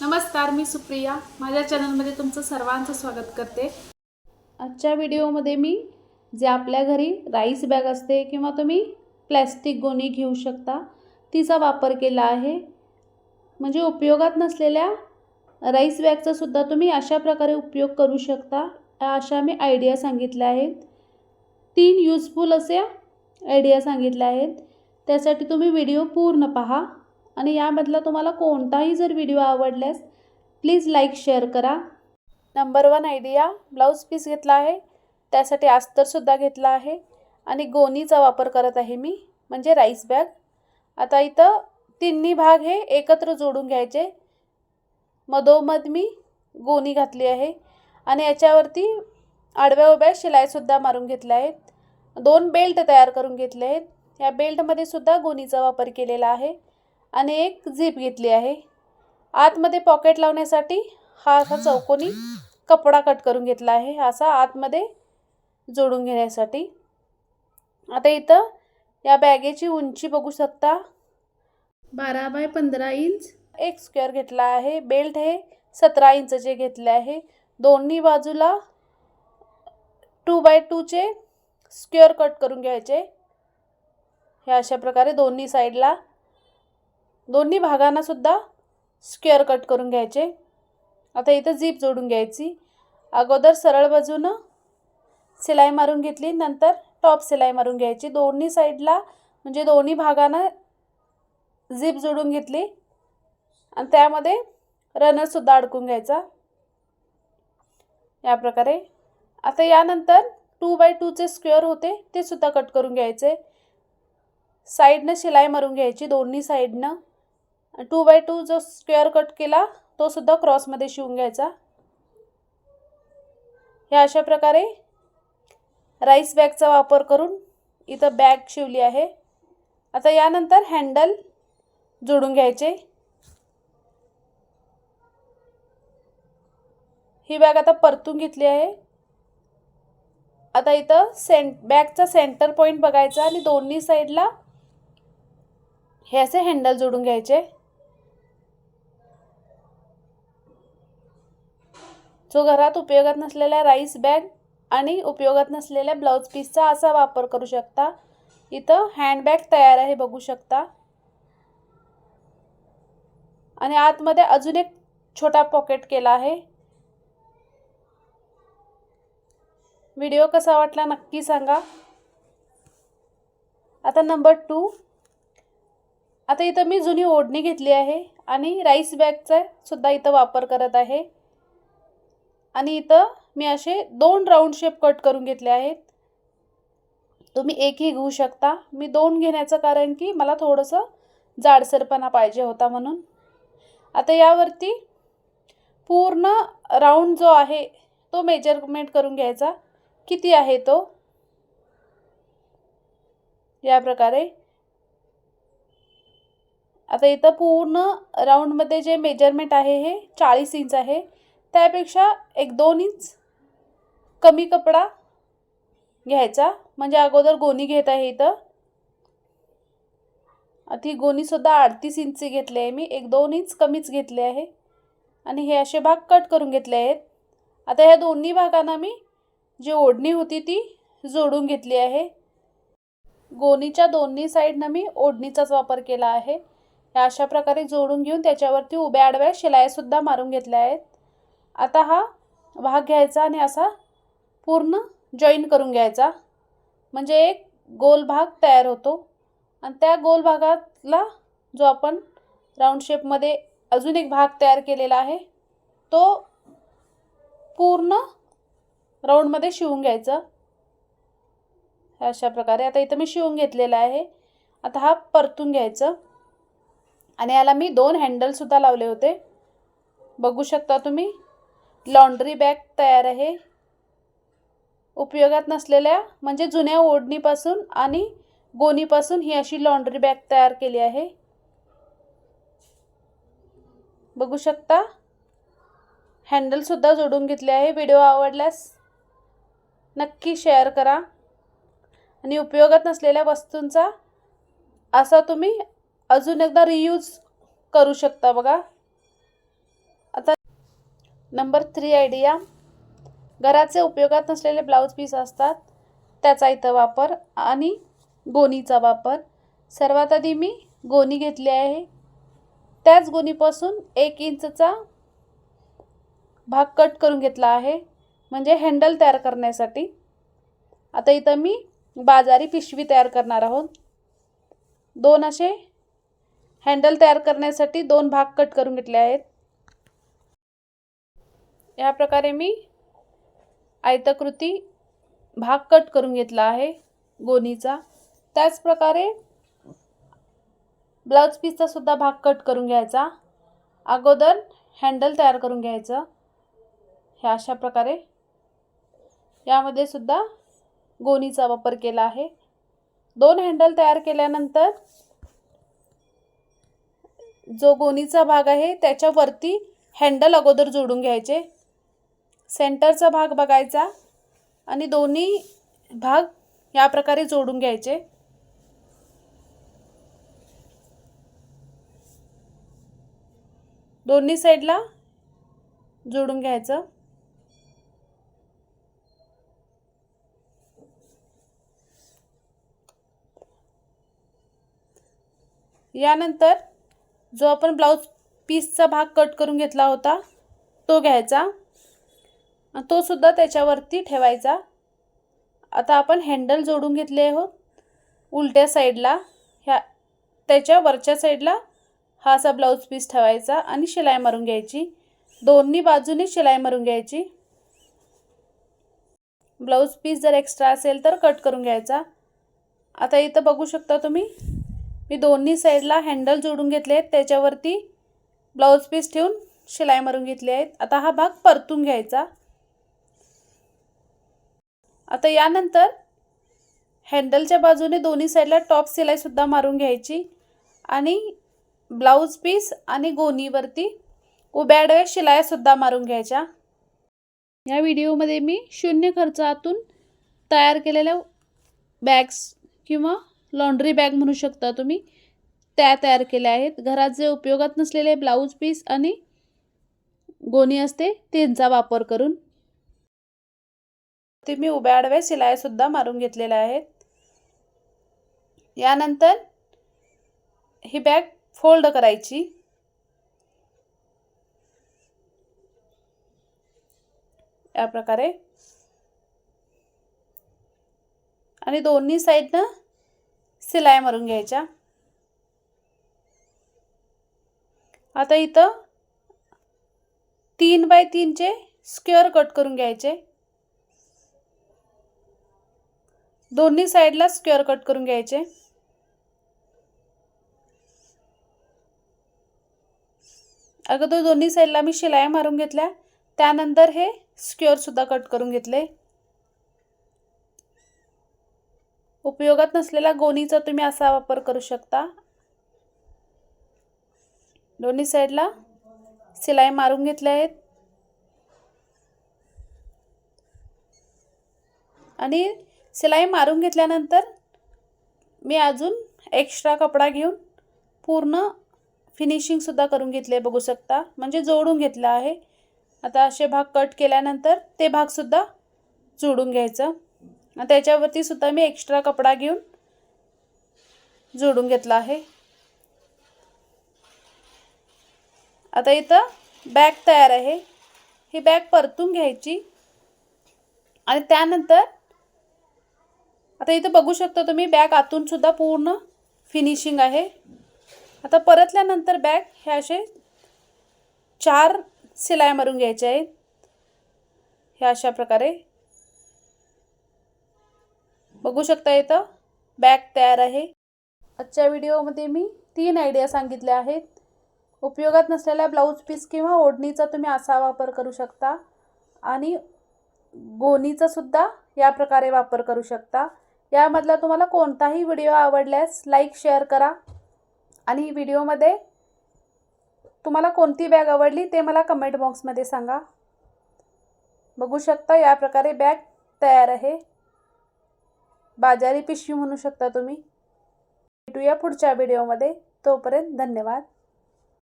नमस्कार मी सुप्रिया. माझ्या चॅनलमध्ये तुमचं सर्वांचं स्वागत करते. आजच्या व्हिडिओमध्ये मी जे आपल्या घरी राईस बॅग असते किंवा तुम्ही प्लॅस्टिक गोणी घेऊ शकता तिचा वापर केला आहे. म्हणजे उपयोगात नसलेल्या राईस बॅगचासुद्धा तुम्ही अशा प्रकारे उपयोग करू शकता अशा मी आयडिया सांगितल्या आहेत. तीन युजफुल असे आयडिया सांगितल्या आहेत. त्यासाठी तुम्ही व्हिडिओ पूर्ण पहा. आणि यामधला तुम्हाला कोणताही जर व्हिडिओ आवडल्यास प्लीज लाईक शेअर करा. Number one idea blouse piece घेतला आहे. त्यासाठी अस्तरसुद्धा घेतला आहे. आणि गोणीचा वापर करत आहे मी म्हणजे राईस बॅग आता इथं तिन्ही भाग हे एकत्र जोडून घ्यायचे. मधोमध मी गोणी घातली आहे. आणि याच्यावरती आडव्या उभ्या शिलाईसुद्धा मारून घेतल्या आहेत. दोन बेल्ट तयार करून घेतले आहेत. या बेल्टमध्ये सुद्धा गोणीचा वापर केलेला आहे. आणि एक झीप घेतली आहे. आतमध्ये पॉकेट लावण्यासाठी हा असा चौकोनी कपडा कट करून घेतला आहे. असा आतमध्ये जोडून घेण्यासाठी. आता इथं या बॅगेची उंची बघू शकता. बारा बाय पंधरा इंच. एक स्क्वेअर घेतला आहे. बेल्ट हे सतरा इंचचे घेतले आहे. दोन्ही बाजूला टू बाय टूचे स्क्वेअर कट करून घ्यायचे. हे अशा प्रकारे दोन्ही साईडला दोन्ही भागांना सुद्धा स्क्वेअर कट करून घ्यायचे. आता इथं झीप जोडून घ्यायची. अगोदर सरळ बाजूनं सिलाई मारून घेतली नंतर टॉप सिलाई मारून घ्यायची. दोन्ही साईडला म्हणजे दोन्ही भागानं झीप जोडून घेतली. आणि त्यामध्ये रनरसुद्धा अडकून घ्यायचा. या प्रकारे. आता यानंतर टू बाय टूचे स्क्वेअर होते ते सुद्धा कट करून घ्यायचे. साईडनं शिलाई मारून घ्यायची दोन्ही साईडनं टू बाय टू जो स्क्वेअर कट केला तो सुद्धा क्रॉसमध्ये शिवून घ्यायचा. ह्या अशा प्रकारे राईस बॅगचा वापर करून इथं बॅग शिवली आहे. आता यानंतर हँडल जोडून घ्यायचे. ही बॅग आता परतून घेतली आहे. आता इथं सेंट बॅगचा सेंटर पॉईंट बघायचा आणि दोन्ही साईडला हे असे हँडल जोडून घ्यायचे. जो घरात उपयोगात नसलेल्या राईस बॅग आणि उपयोगात नसलेल्या ब्लाऊज पीसचा असा वापर करू शकता. इथं हँडबॅग तयार आहे बघू शकता. आणि आतमध्ये अजून एक छोटा पॉकेट केला आहे. व्हिडिओ कसा वाटला नक्की सांगा. आता नंबर टू आता इथं मी जुनी ओढणी घेतली आहे आणि राईस बॅगचा सुद्धा इथं वापर करत आहे. आणि इथं मी असे दोन राऊंड शेप कट करून घेतले आहेत. तुम्ही एकही घेऊ शकता. मी दोन घेण्याचं कारण की मला थोडंसं जाडसरपणा पाहिजे होता म्हणून. आता यावरती पूर्ण राऊंड जो आहे तो मेजरमेंट करून घ्यायचा. किती आहे तो? या प्रकारे आता इथं पूर्ण राऊंडमध्ये जे मेजरमेंट आहे हे चाळीस इंच आहे. त्यापेक्षा एक दोन इंच कमी कपडा घ्यायचा. म्हणजे अगोदर गोणी घेत आहे इथं. ती गोणीसुद्धा अडतीस इंची घेतली आहे मी. एक दोन इंच कमीच घेतले आहे. आणि हे असे भाग कट करून घेतले आहेत. आता ह्या दोन्ही भागांना मी जी ओढणी होती ती जोडून घेतली आहे. गोणीच्या दोन्ही साईडनं मी ओढणीचाच वापर केला आहे. अशा प्रकारे जोडून घेऊन त्याच्यावरती उभ्या आडव्या शिलाईसुद्धा मारून घेतल्या आहेत. आता हा भाग घ्यायचा आणि असा पूर्ण जॉईन करून घ्यायचा. म्हणजे एक गोल भाग तयार होतो. आणि त्या गोल भागातला जो आपण राऊंड शेपमध्ये अजून एक भाग तयार केलेला आहे तो पूर्ण राऊंडमध्ये शिवून घ्यायचं. अशा प्रकारे आता इथं मी शिवून घेतलेला आहे. आता हा परतून घ्यायचं. आणि याला मी दोन हँडलसुद्धा लावले होते. बघू शकता तुम्ही. लॉन्ड्री बॅग तयार आहे. उपयोगात नसलेल्या म्हणजे जुन्या ओढणीपासून आणि गोणीपासून ही अशी लॉन्ड्री बॅग तयार केली आहे. बघू शकता? हँडलसुद्धा जोडून घेतले आहे. व्हिडिओ आवडल्यास नक्की शेअर करा. आणि उपयोगात नसलेल्या वस्तूंचा असा तुम्ही अजून एकदा रियूज करू शकता बघा. Number three idea. घराचे उपयोगात नसलेले ब्लाऊज पीस असतात त्याचा इथं वापर आणि गोणीचा वापर. सर्वात आधी मी गोणी घेतली आहे. त्याच गोणीपासून एक इंचचा भाग कट करून घेतला आहे म्हणजे हँडल तयार करण्यासाठी. आता इथं मी बाजारी पिशवी तयार करणार आहोत. दोन असे हँडल तयार करण्यासाठी दोन भाग कट करून घेतले आहेत. या प्रकारे मी आयताकृती भाग कट करून घेतला आहे गोणीचा. त्याच प्रकारे ब्लाऊज पीसचा सुद्धा भाग कट करून घ्यायचा. अगोदर हँडल तयार करून घ्यायचं. ह्या अशा प्रकारे यामध्ये सुद्धा गोणीचा वापर केला आहे. दोन हँडल तयार केल्यानंतर जो गोणीचा भाग आहे त्याच्यावरती हँडल अगोदर जोडून घ्यायचे. सेंटरचा भाग बघायचा आणि दोन्ही भाग या प्रकारे जोडून घ्यायचे. दोन्ही साईडला जोडून घ्यायचं. यानंतर जो आपण ब्लाऊज पीसचा भाग कट करून घेतला होता तो घ्यायचा. तो सुद्धा त्याच्यावरती ठेवायचा. आता आपण हँडल जोडून घेतले आहोत. उलट्या साईडला ह्या त्याच्या वरच्या साईडला हा असा ब्लाऊज पीस ठेवायचा आणि शिलाई मारून घ्यायची. दोन्ही बाजूने शिलाई मारून घ्यायची. ब्लाऊज पीस जर एक्स्ट्रा असेल तर कट करून घ्यायचा. आता इथं बघू शकता तुम्ही मी दोन्ही साईडला हँडल जोडून घेतले आहेत. त्याच्यावरती ब्लाऊज पीस ठेवून शिलाई मारून घेतली आहेत. आता हा भाग परतून घ्यायचा. आता यानंतर हँडलच्या बाजूने दोन्ही साईडला टॉप सिलाईसुद्धा मारून घ्यायची आणि ब्लाऊज पीस आणि गोणीवरती उभ्या आडव्या शिलायासुद्धा मारून घ्यायच्या. या व्हिडिओमध्ये मी शून्य खर्चातून तयार केलेल्या बॅग्स किंवा लॉन्ड्री बॅग म्हणू शकता तुम्ही त्या तयार केल्या आहेत. घरात जे उपयोगात नसलेले ब्लाऊज पीस आणि गोणी असते त्यांचा वापर करून ते मी उभ्या आडव्या शिलायासुद्धा मारून घेतलेल्या आहेत. यानंतर ही बॅग फोल्ड करायची. या प्रकारे. आणि दोन्ही साईडनं शिलाई मारून घ्यायच्या. आता इथं तीन बाय तीनचे स्क्वेअर कट करून घ्यायचे. दोन्ही साईडला स्क्वेअर कट करून घ्यायचे. अगोदर दोन्ही साईडला मी शिलाई मारून घेतल्या. त्यानंतर हे स्क्वेअरसुद्धा कट करून घेतले. उपयोगात नसलेला गोणीचा तुम्ही असा वापर करू शकता. दोन्ही साईडला शिलाई मारून घेतल्या आहेत. आणि शिलाई मारून घेतल्यानंतर मी अजून एक्स्ट्रा कपडा घेऊन पूर्ण फिनिशिंगसुद्धा करून घेतले बघू शकता. म्हणजे जोडून घेतलं आहे. आता असे भाग कट केल्यानंतर ते भागसुद्धा जोडून घ्यायचं. त्याच्यावरती सुद्धा मी एक्स्ट्रा कपडा घेऊन जोडून घेतला आहे. आता इथं बॅग तयार आहे. ही बॅग परतून घ्यायची. आणि त्यानंतर आता इथं बघू शकता तुम्ही बॅग आतून सुद्धा पूर्ण फिनिशिंग आहे. आता परतल्यानंतर बॅग हे असे चार शिलाई मारून घ्यायचे आहेत. ह्या अशा प्रकारे. बघू शकता इथं बॅग तयार आहे. आजच्या व्हिडिओमध्ये मी तीन आयडिया सांगितल्या आहेत. उपयोगात नसलेल्या ब्लाऊज पीस किंवा ओढणीचा तुम्ही असा वापर करू शकता. आणि गोणीचासुद्धा या प्रकारे वापर करू शकता. यामधला तुम्हाला कोणताही व्हिडिओ आवडल्यास लाईक शेअर करा. आणि व्हिडिओमध्ये तुम्हाला कोणती बॅग आवडली ते मला कमेंट बॉक्समध्ये सांगा. बघू शकता या प्रकारे बॅग तयार आहे. बाजारी पिशवी म्हणू शकता तुम्ही. भेटूया पुढच्या व्हिडिओमध्ये. तोपर्यंत धन्यवाद.